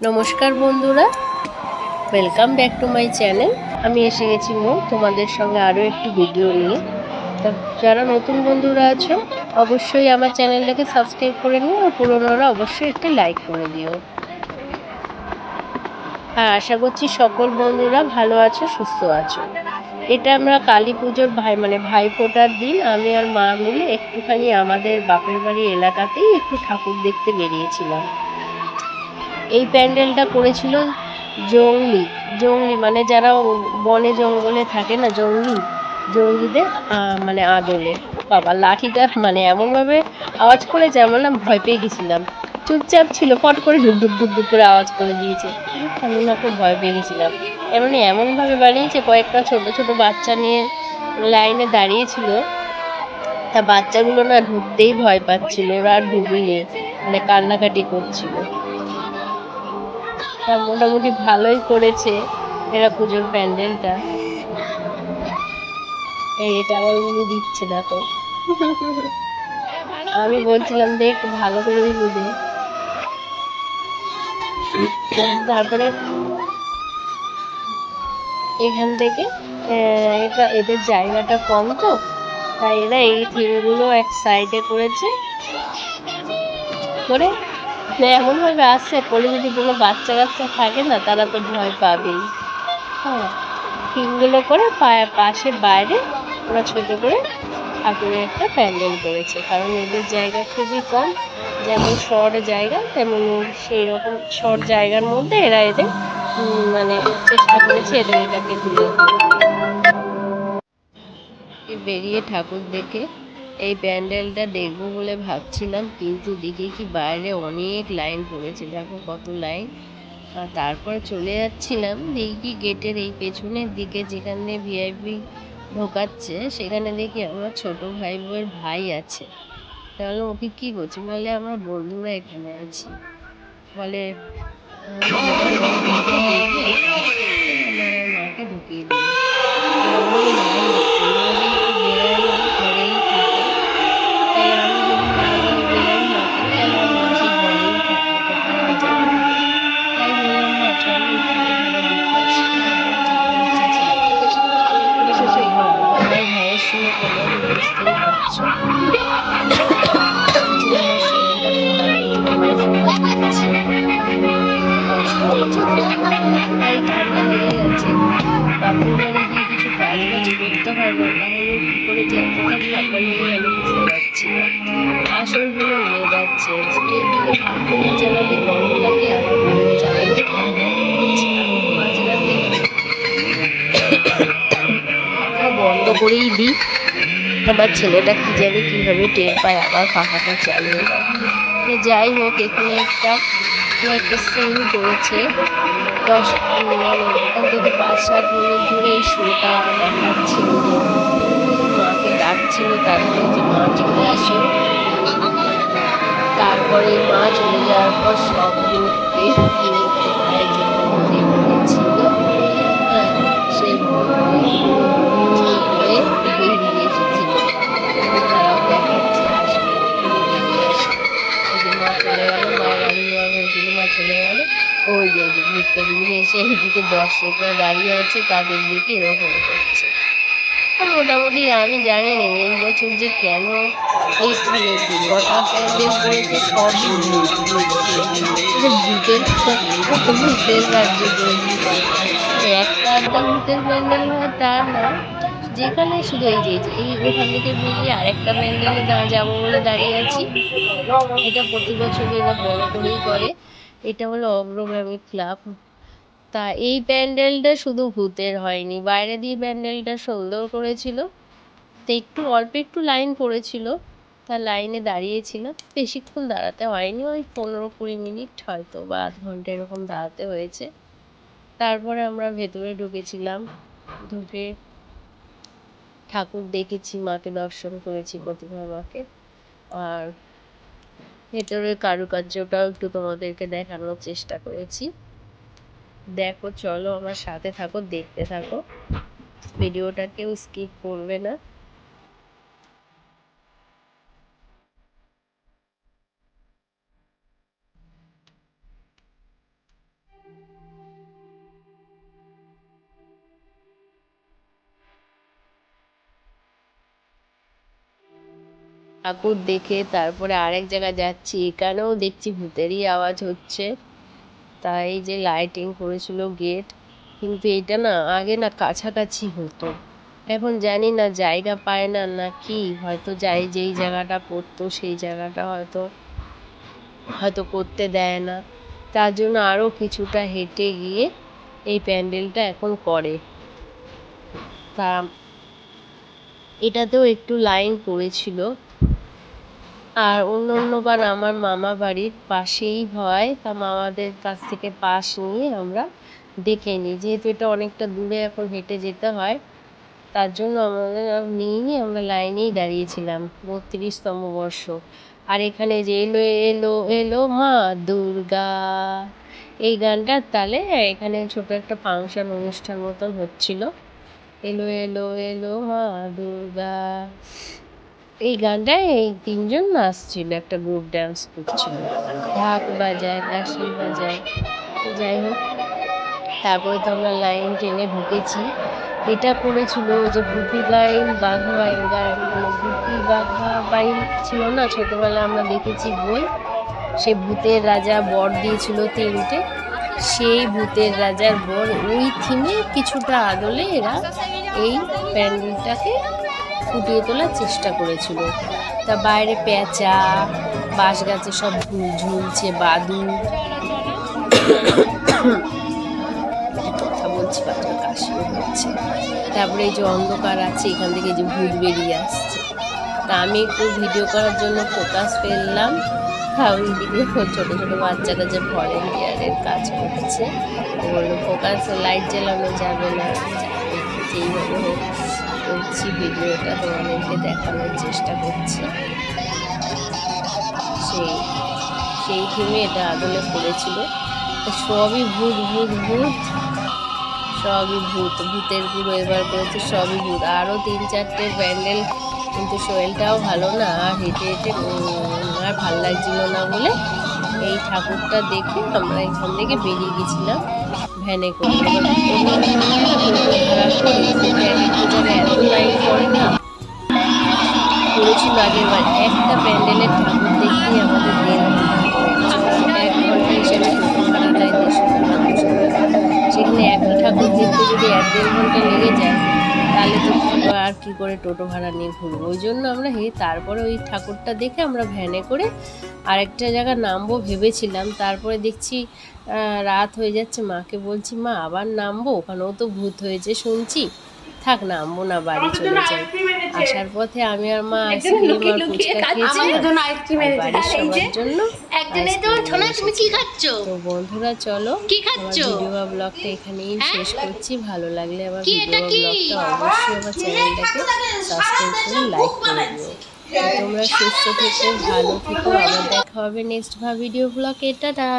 নমস্কার বন্ধুরা welcome back to my channel আমি এসে গেছি মো, তোমাদের সঙ্গে আরও একটি ভিডিও নিয়ে। তা যারা নতুন বন্ধুরা আছো, অবশ্যই আমার চ্যানেলটাকে সাবস্ক্রাইব করে নিও আর পুরোনোরা অবশ্যই একটি লাইক করে দিও। আর আশা করছি সকল বন্ধুরা ভালো আছো, সুস্থ আছো। এটা আমরা কালী পুজোর ভাই মানে ভাই ফোটার দিন, আমি আর মা মিলে একটুখানি আমাদের বাপের বাড়ি এলাকাতেই একটু ঠাকুর দেখতে বেরিয়েছিলাম। এই প্যান্ডেলটা করেছিল জঙ্গলি। জঙ্গলি মানে যারা বনে জঙ্গলে থাকে না, জঙ্গলি। জঙ্গলিদের মানে আদলে। বাবা, লাঠিটা মানে এমনভাবে আওয়াজ করে যেমন না ভয় পেয়ে গেছিলাম। চুপচাপ ছিল, ফট করে ডুব ডুব ডুব ডুব করে আওয়াজ করে দিয়েছে। আমি না খুব ভয় পেয়ে গেছিলাম। এমনি এমনভাবে বানিয়েছে, কয়েকটা ছোট ছোট বাচ্চা নিয়ে লাইনে দাঁড়িয়েছিল। তা বাচ্চাগুলো না ঢুকতেই ভয় পাচ্ছিল, ওরা আর ঢুকলে মানে কান্নাকাটি করছিল। তা মোটামুটি ভালোই করেছে এরা পুজোর প্যান্ডেলটা। এটা আমার উনি দিচ্ছে, দেখো। আমি বলছিলাম যে একটু ভালো করে দে। তারপরে এখান থেকে এটা এদের জায়গাটা কম তো, তাই এরা এই থিমগুলো এক সাইডে করেছে। করে এমন ভাবে আসছে পরে যদি কোনো বাচ্চা কাচ্চা থাকে না, তারা তো ভয় পাবেই। হ্যাঁ থিমগুলো করে পা- পাশে বাইরে ওরা ছোটো করে ঠাকুরের একটা প্যান্ডেল করেছে। কারণ এদের জায়গা খুবই কম, যেমন শহরে জায়গা, তেমন সেই রকম শহর জায়গার মধ্যে এরা এদের মানে চেষ্টা করেছে এদের এটাকে তুলে বেরিয়ে ঠাকুর দেখে এই প্যান্ডেলটা দেখব বলে ভাবছিলাম কিন্তু দিকে কি বাইরে অনেক লাইন পড়েছে দেখো কত লাইন আর তারপর চলে যাচ্ছিলাম দেখি গেটের এই পেছনের দিকে যেখানে ভিআইপি ঢোকাচ্ছে সেখানে দেখি আমার ছোট ভাই বউয়ের ভাই আছে তাহলে ওকে কি করছি বলে আমার বন্ধুরা এখানে আছি বলে ঢুকিয়ে দিই কিছু কাজ করতে হয় না করে বুঝতে পারছি যাচ্ছে গরম লাগে বন্ধ করেই দিই আমার ছেলেটা কি জানি কীভাবে টের পায় আবার পাখাটা চালিয়ে যাই হোক, এখানে একটা একটা সিন করেছে। দশ অন্তত পাঁচ, সাত মিনিট ধরে এই শোটা দেখাচ্ছিল মাকে ডাকছিল, তারপরে যে মা চলে আসে। তারপরে মা চলে যাওয়ার পর সব মুহূর্তে ছিল সেই দেখাচ্ছে, আসবে মায়ের যাওয়া চলে গেল ওই ওই যে ঘুরতে ঘুরে এসে এইদিকে দর্শকরা দাঁড়িয়ে আছে তাদের দিকে এরকম করছে মোটামুটি আমি জানি না এই বছর যে কেন এই একটা ভূতের প্যান্ডেল হয় যেখানে শুধু এই যে এই ওখান থেকে বেরিয়ে আরেকটা প্যান্ডেলে যাব বলে দাঁড়িয়ে আছি এটা প্রতি বছর এরা বড় করেই করে এটা হলো অগ্রগামী ক্লাব। তা এই প্যান্ডেলটা শুধু ভূতের হয়নি, বাইরে দিয়ে প্যান্ডেলটা সুন্দর করেছিল। তো একটু অল্প একটু লাইন পড়েছিল, তা লাইনে দাঁড়িয়েছিলাম বেশিক্ষণ দাঁড়াতে হয়নি, ওই পনেরো কুড়ি মিনিট হয়তো বা আধ ঘণ্টা এরকম দাঁড়াতে হয়েছে। তারপরে আমরা ভেতরে ঢুকেছিলাম, ঢুকে ঠাকুর দেখেছি, মাকে দর্শন করেছি প্রতিমা মাকে। আর ভেতরের কারুকার্যটাও একটু তোমাদেরকে দেখানোর চেষ্টা করেছি। দেখো, চলো আমার সাথে থাকো, দেখতে থাকো। ভিডিওটা কেউ স্কিপ করবে না। ঠাকুর দেখে তারপরে আরেক জায়গায় যাচ্ছি, এখানেও দেখছি ভূতেরই আওয়াজ হচ্ছে। তাই যে লাইটিং করেছিল গেট কিন্তু এটা না আগে না কাছাকাছি হতো। এখন জানি না জায়গা পায় না না কি, হয়তো যাই যেই জায়গাটা করতো সেই জায়গাটা হয়তো হয়তো করতে দেয় না। তার জন্য আরও কিছুটা হেঁটে গিয়ে এই প্যান্ডেলটা এখন করে। তা এটাতেও একটু লাইন পড়েছিল আর অন্য অন্যবার আমার মামা বাড়ির পাশেই হয়, তা মামাদের কাছ থেকে পাশ নিয়ে আমরা দেখে নিই। যেহেতু এটা অনেকটা দূরে এখন হেঁটে যেতে হয়, তার জন্য আমাদের নিয়ে আমরা লাইনেই দাঁড়িয়েছিলাম, বত্রিশতম বর্ষ। আর এখানে যে এলো এলো এলো, মা দুর্গা। এই গানটার তালে এখানে ছোট একটা ফাংশন অনুষ্ঠান মতন হচ্ছিল। এলো এলো এলো, মা দুর্গা। এই গানটায় এই তিনজন নাচছিল, একটা গ্রুপ ডান্স করছিল। ঢাক বাজায় কাশি বাজায় যাই হোক, তারপরে তো আমরা লাইন টেনে ঢুকেছি। এটা করেছিল যে ভূতি লাইন বাঘা বাইন গান। ভূতি বাঘা বাইন ছিল না, ছোটোবেলায় আমরা দেখেছি বই। সে ভূতের রাজা বর দিয়েছিল তিনটে। সেই ভূতের রাজার বর ওই থিমে কিছুটা আদলে এরা এই প্যান্ডেলটাকে ফুটিয়ে তোলার চেষ্টা করেছিল। তা বাইরে পেঁচা বাঁশ গাছে সব ঝুল, ঝুলছে বাদুর কথা বলছি বাচ্চা কাশিও হচ্ছে। তারপরে এই যে অন্ধকার আছে, এখান থেকে যে ভূত বেরিয়ে আসছে। তা আমি একটু ভিডিও করার জন্য ফোকাস ফেললাম হ্যাঁ ওইদিকে ছোটো ছোটো বাচ্চারা যে ভলেন্টিয়ারের কাজ করছে। বলল, ফোকাস, লাইট জ্বালানো যাবে না। যেইভাবে হোক। করছি ভিডিওটা তোমাদেরকে দেখানোর চেষ্টা করছি। সেই সেই থিমে এটা আদলে পড়েছিল সবই ভূত ভূত ভূত। সবই ভূত, ভূতের পুরো এবার করেছে, সবই ভূত। আরও তিন চারটে ব্যান্ডেল কিন্তু শরীরটাও ভালো না, আর হেঁটে হেঁটে আর ভালো লাগছিল না বলে এই ঠাকুরটা দেখে আমরা এখান থেকে বেরিয়ে গেছিলাম। ভ্যানে করে। এত লাইন করে না করেছিল আগের বার একটা প্যান্ডেলের ঠাকুর দেখতেই আমাদের ঘণ্টা এক ঘণ্টা হিসেবে সেখানে একটা ঠাকুর দেখতে যদি এক দেড় ঘণ্টা লেগে যায়, তাহলে তো আর কি করে টোটো ভাড়া নিয়ে ঘুরবো? ওই জন্য আমরা হে, তারপরে ওই ঠাকুরটা দেখে আমরা ভ্যানে করে আরেকটা জায়গা নামবো ভেবেছিলাম তারপরে দেখছি রাত হয়ে যাচ্ছে মাকে বলছি মা আবার নামবো? ওখানেও তো ভূত হয়েছে শুনছি। থাক নামবো না বাড়ি চলে যাই। আসার পথে আমি আর মা আইসক্রিম আর ফুচকা খেয়েছি। বাড়ির সবার জন্য তুমি কি খাচ্ছ? তো বন্ধুরা চলো ভিডিও বা ব্লগটা এখানেই শেষ করছি। ভালো লাগলে আমার কি ভিডিও ব্লগটা অবশ্যই আমার চ্যানেলটাকে সাবস্ক্রাইব করে লাইক করে দিও। তোমরা সুস্থ থেকো ভালো থেকো। আবার দেখা হবে নেক্সট ভিডিও ব্লগে। টাটা!